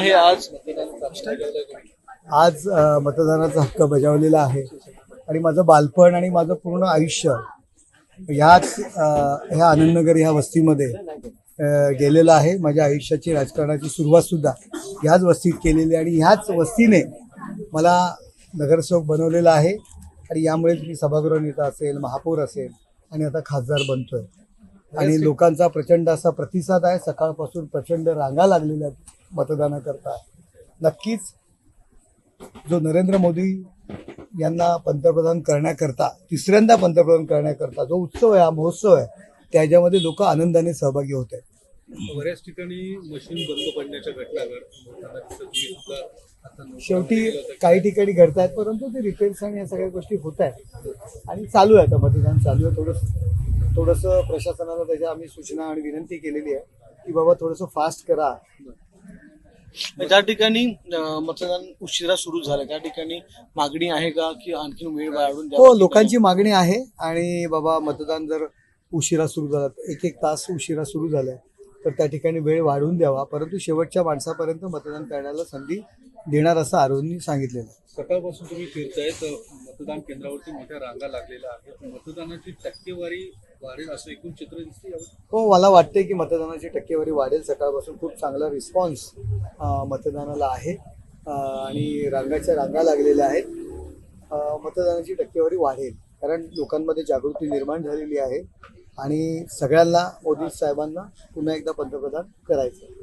आहे आज? आज मतदानाचा हक्क बजावलेला आहे. आणि माझं बालपण आणि माझं पूर्ण आयुष्य ह्याच ह्या आनंदनगर ह्या वस्तीमध्ये गेलेलं आहे. माझ्या आयुष्याची राजकारणाची सुरुवात सुद्धा ह्याच वस्तीत केलेली आहे. आणि ह्याच वस्तीने मला नगरसेवक बनवलेला आहे. आणि यामुळेच मी सभागृह नेता असेल महापौर असेल आणि आता खासदार बनतोय. आणि लोकांचा प्रचंड असा प्रतिसाद आहे. सकाळपासून प्रचंड रांगा लागलेल्या आहेत. मतदानाकरता. नक्कीच जो नरेंद्र मोदी यांना पंतप्रधान करण्याकरता तिसऱ्यांदा पंतप्रधान करण्याकरता जो उत्सव आहे हा महोत्सव आहे त्याच्यामध्ये लोक आनंदाने सहभागी होत आहेत. बऱ्याच ठिकाणी मशीन बंद पडण्याच्या घटना शेवटी. काही ठिकाणी घडत आहेत परंतु ते रिपेअर्स आणि या सगळ्या गोष्टी होत आहेत. आणि चालू आहे आता मतदान चालू आहे. थोडंसं थोडंसं प्रशासनाला त्याच्या आम्ही सूचना आणि विनंती केलेली आहे की बाबा थोडंसं फास्ट करा. ज्या ठिकाणी अं, मतदान उशिरा सुरू झालं त्या ठिकाणी मागणी आहे का की आणखी वेळ वाढवून द्यावा? हो लोकांची मागणी आहे आणि बाबा मतदान जर उशिरा सुरू झालं एक एक तास उशिरा सुरू झालाय तर त्या ठिकाणी वेळ वाढवून द्यावा परंतु शेवटच्या माणसापर्यंत मतदान करण्याला संधी देणार असं आरोग्यनी सांगितलेलं आहे. सकाळपासून तुम्ही फिरताय तर मतदान केंद्रावरती मोठ्या रांगा लागलेल्या आहेत मतदानाची टक्केवारी वाढेल असं एकूण चित्र दिसते हो मला वाटते की मतदानाची टक्केवारी वाढेल. सकाळपासून खूप चांगला रिस्पॉन्स मतदानाला आहे. आणि रांगाच्या रांगा लागलेल्या आहेत. मतदानाची टक्केवारी वाढेल. कारण लोकांमध्ये जागृती निर्माण झालेली आहे. आणि सगळ्यांना मोदी साहेबांना पुन्हा एकदा पंतप्रधान करायचं आहे.